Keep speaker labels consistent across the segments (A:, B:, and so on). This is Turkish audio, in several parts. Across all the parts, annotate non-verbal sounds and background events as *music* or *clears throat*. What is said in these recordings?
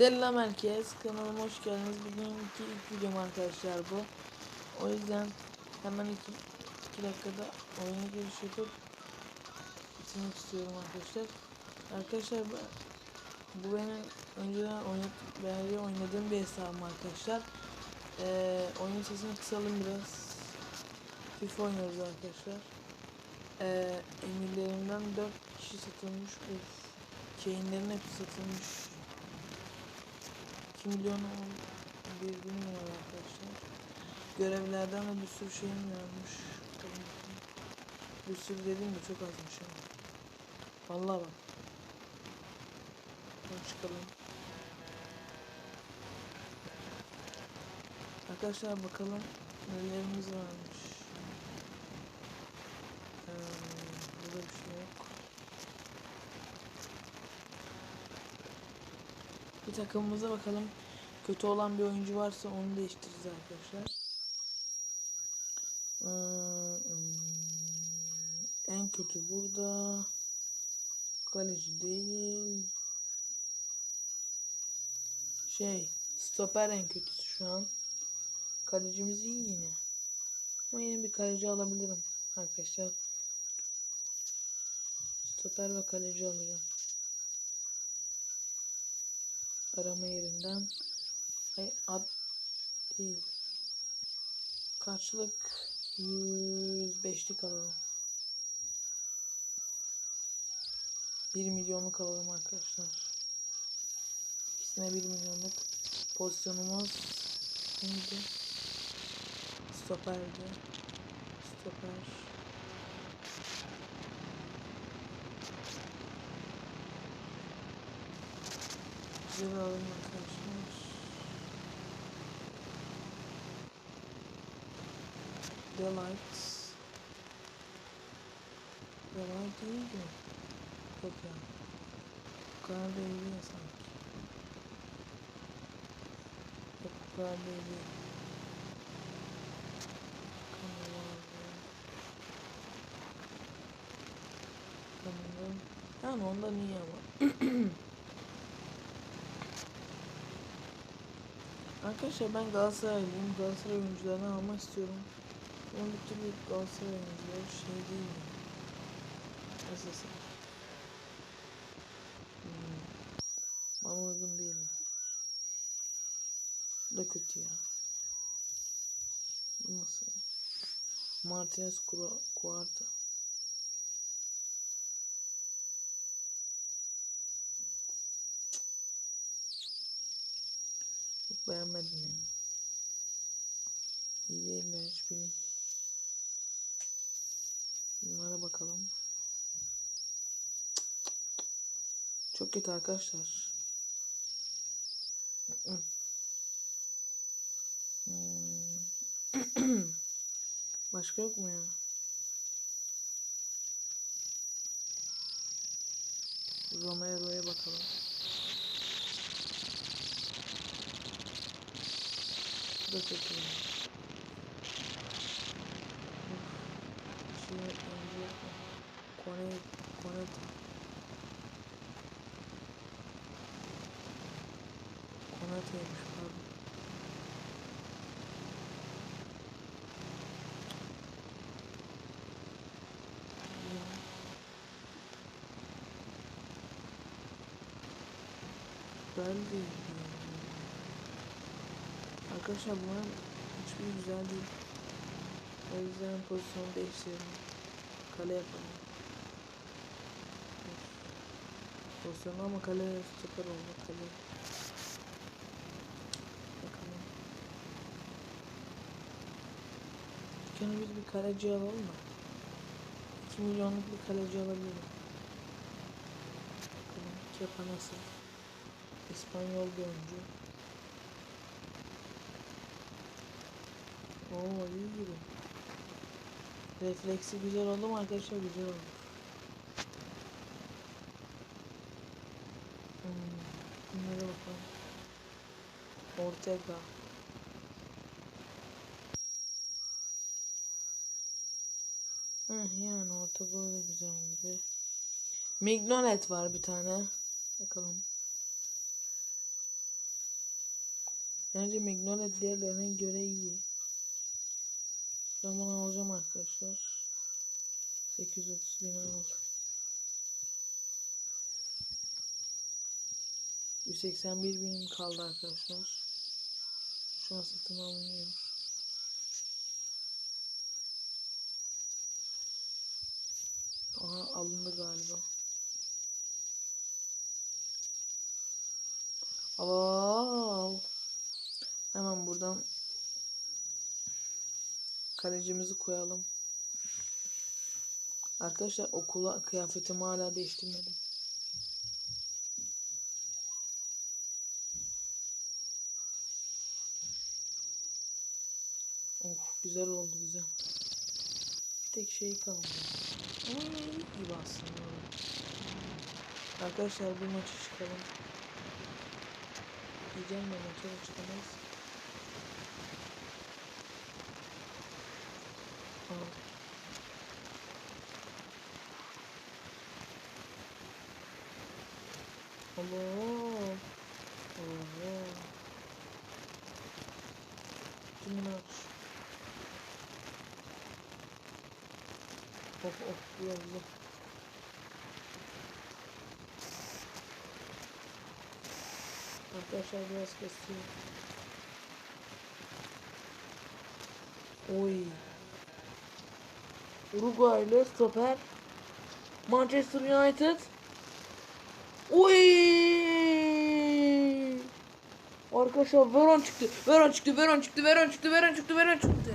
A: Selam herkes kanalıma hoş geldiniz. Bugünkü ilk videom arkadaşlar bu. O yüzden hemen iki, dakikada oyuna giriş yapıp bitirmek istiyorum arkadaşlar. Arkadaşlar bu, benim önceden oynat, beri oynadığım bir hesabım arkadaşlar. Ee, oyun sesini kısalım biraz. FIFA oynuyoruz arkadaşlar. Ee, emirlerimden 4 kişi satılmış. Uf. Chainlerin hepsi satılmış. 2 milyon bir bilmiyorum arkadaşlar. Görevlerden de bir sürü şeyim varmış. Bir sürü dediğim de çok azmış yani. Vallahi bak. Buradan çıkalım. Arkadaşlar bakalım nelerimiz varmış. Ee, burada bir şey yok. Bir takımımıza bakalım. Kötü olan bir oyuncu varsa onu değiştiririz arkadaşlar. Ee, en kötü burada. Kaleci değil. Şey, stoper en kötüsü şu an. Kalecimiz iyi yine. Ama yine bir kaleci alabilirim arkadaşlar. Stoper ve kaleci alacağım. Arama yerinden. Ay ad değil. Kaçlık 105'lik alalım. 1 milyonluk alalım arkadaşlar. İkisine 1 milyonluk. Pozisyonumuz neydi? Stoperdi. Stoper. Güzel alalım arkadaşlar. Delight. Delight iyiydi. Yok ya. Bu kadar değil sanki. Yok bu kadar değil. Kanalım. Yani ondan iyi ama. *clears throat* Arkadaşlar ben Galatasaraylıyım. Galatasaray oyuncularını almak istiyorum. Ama bir türlü Galatasaray oyuncuları şey değil mi? Nasıl? Hmm. Bana uygun değil mi? Bu da kötü ya. Bu nasıl? Martinez Kura, Beğenmedim ya. Değiller hiçbiri. Bunlara bakalım. Çok kötü arkadaşlar. Hmm. *clears throat* Başka yok mu ya? Romero'ya bakalım. Bu da ya. Of. Şey önce Kone Koneta. Koneta'ymış pardon. Ben değil. Arkadaşlar bunlar hiçbir güzel değil. O yüzden pozisyonu değiştirelim. Kale yapalım. Pozisyonu ama kale süper oldu kale. Bakalım. Dükkanı biz bir kaleci alalım mı? 2 milyonluk bir kaleci alabilirim. Bakalım. Kepa nasıl? İspanyol bir oyuncu. Oo iyi gibi. Refleksi güzel oldu mu arkadaşlar? Güzel oldu. Hmm, bunlara bakalım. Ortega. Heh, yani Ortega da güzel gibi. Mignolet var bir tane. Bakalım. Bence Magnolia diğerlerine göre iyi. Ben bunu alacağım arkadaşlar. 830 bin al. 181 binim kaldı arkadaşlar. Şu an satın alınıyor. Aha alındı galiba. Al. Hemen buradan kalecimizi koyalım. Arkadaşlar okula kıyafetimi hala değiştirmedim. Oh güzel oldu güzel. Bir tek şey kaldı. Ama gibi aslında. Arkadaşlar bir maça çıkalım. Diyeceğim maça da çıkamayız. Aa. Allah. Allah. Şimdi aç. Of of güzel güzel. Arkadaşlar biraz kesiyor. Oy. Uruguaylı stoper. Manchester United. Oy. Arkadaşlar Veron çıktı. Veron çıktı. Veron çıktı. Veron çıktı. Veron çıktı. Veron çıktı.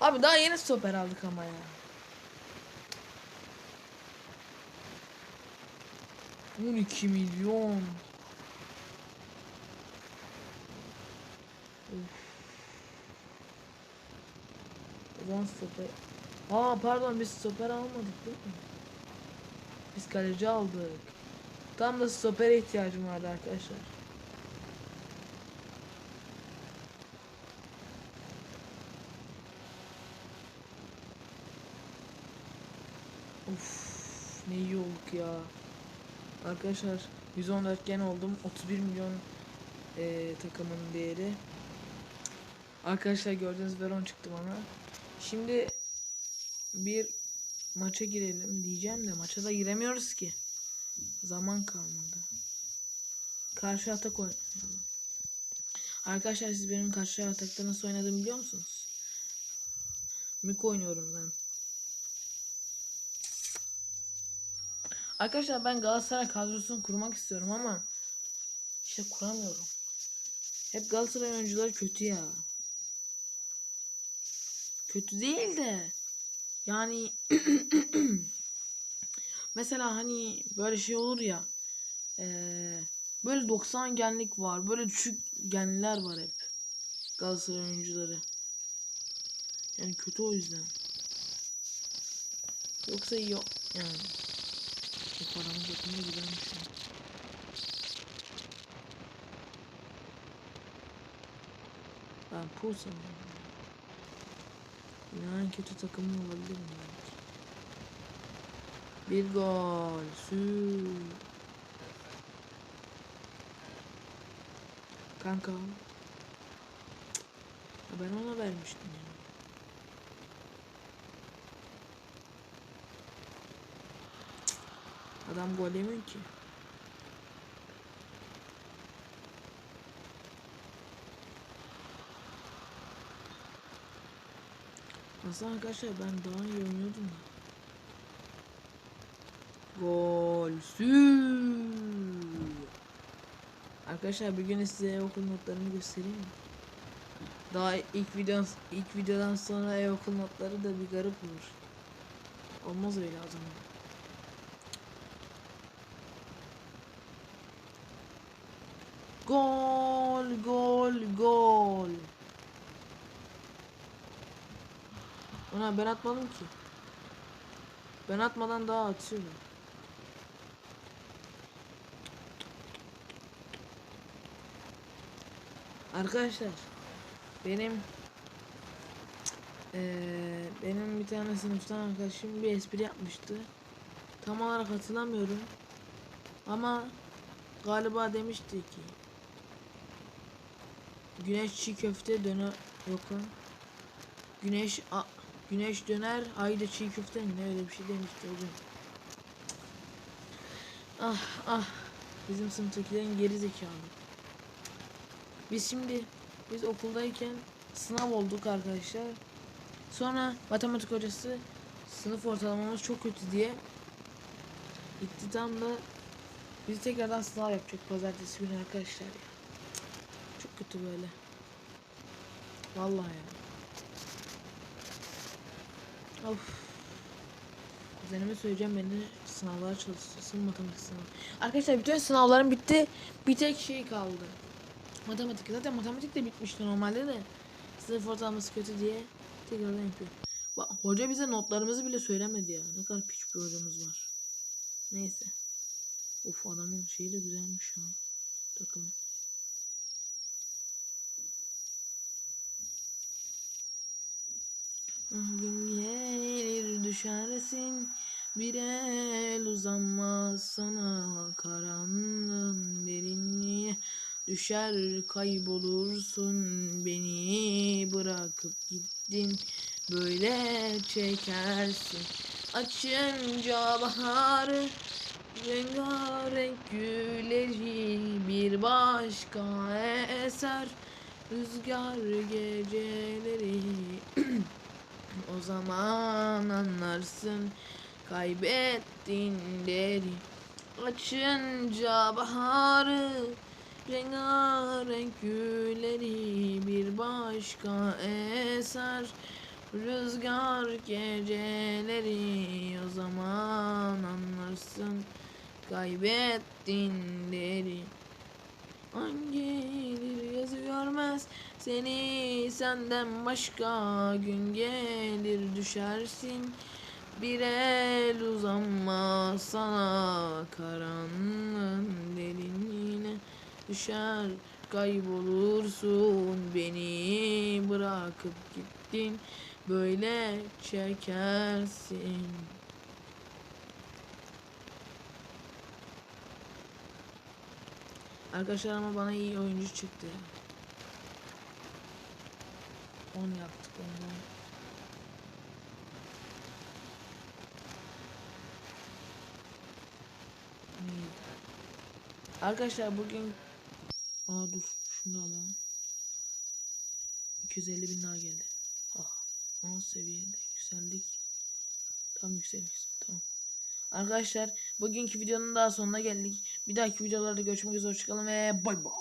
A: Abi daha yeni stoper aldık ama ya. On iki milyon. O zaman stoper. Aa pardon biz stoper almadık değil mi? Biz kaleci aldık. Tam da stopere ihtiyacım vardı arkadaşlar. Uf, ne iyi olduk ya. Arkadaşlar 114 gen oldum. 31 milyon eee, takımın değeri. Arkadaşlar gördüğünüz Veron çıktı bana. Şimdi bir maça girelim diyeceğim de maça da giremiyoruz ki. Zaman kalmadı. Karşı atak oynayalım. Arkadaşlar siz benim karşı atakta nasıl oynadığımı biliyor musunuz? Mik oynuyorum ben. Arkadaşlar ben Galatasaray kadrosunu kurmak istiyorum ama işte kuramıyorum. Hep Galatasaray oyuncuları kötü ya. Kötü değil de yani *clears throat* mesela hani böyle şey olur ya eee, böyle 90 genlik var böyle düşük genliler var hep Galatasaray oyuncuları. Yani kötü o yüzden. Yoksa iyi o- yani o paramız yakında gidermiş ya. ben pul sanıyorum Yine en kötü takımı olabilirim belki. Bir gol. Sü. Kanka. Ya ben ona vermiştim ya. Adam gol ki. Aslında arkadaşlar ben daha iyi oynuyordum da. Gol. Sü. Arkadaşlar bir gün size okul notlarını göstereyim mi? Daha ilk videodan ilk videodan sonra ev okul notları da bir garip olur. Olmaz öyle zaman. Gol, gol, gol. Ana ben atmadım ki. Ben atmadan daha atıyorum. Arkadaşlar benim eee, benim bir tane sınıftan arkadaşım bir espri yapmıştı. Tam olarak hatırlamıyorum. Ama galiba demişti ki Güneş çiğ köfte döner yok lan. Güneş güneş döner ayda çiğ köfte mi öyle bir şey demişti o gün. Ah ah bizim sınıftakilerin geri zekalı. Biz şimdi biz okuldayken sınav olduk arkadaşlar. Sonra matematik hocası sınıf ortalamamız çok kötü diye da bizi tekrardan sınav yapacak pazartesi günü arkadaşlar ya. Çok kötü böyle. Vallahi ya. Of. Kuzenime söyleyeceğim beni sınavlara çalıştırsın matematik sınavı. Arkadaşlar bütün sınavlarım bitti. Bir tek şey kaldı. Matematik. Zaten matematik de bitmişti normalde de. Sınıf ortalaması kötü diye tekrardan yapıyor. Bak, hoca bize notlarımızı bile söylemedi ya. Ne kadar piç bir hocamız var. Neyse. Uf adamın şeyi de güzelmiş ha. Takımı. Gün gelir düşersin. Bir el uzanmaz sana karanlığın derinliğe düşer kaybolursun beni bırakıp gittin. Böyle çekersin açınca baharı. Rengarenk gülleri bir başka eser. Rüzgar geceleri *clears throat* o zaman anlarsın. Kaybettin deri Açınca baharı rengarenk gülleri bir başka eser. Rüzgar geceleri o zaman anlarsın. Kaybettin deri An gelir yazı görmez seni senden başka gün gelir düşersin bir el uzanmaz sana karanlığın derinliğine düşer kaybolursun beni bırakıp gittin böyle çekersin. Arkadaşlar ama bana iyi oyuncu çıktı. 10 yaptık ondan. Neydi? Arkadaşlar bugün Aa dur şunu alalım. 250 bin daha geldi. Ah 10 seviyede yükseldik. Tam yükseldik. Tamam. Arkadaşlar bugünkü videonun daha sonuna geldik. Bir dahaki videolarda görüşmek üzere hoşçakalın ve bay bay.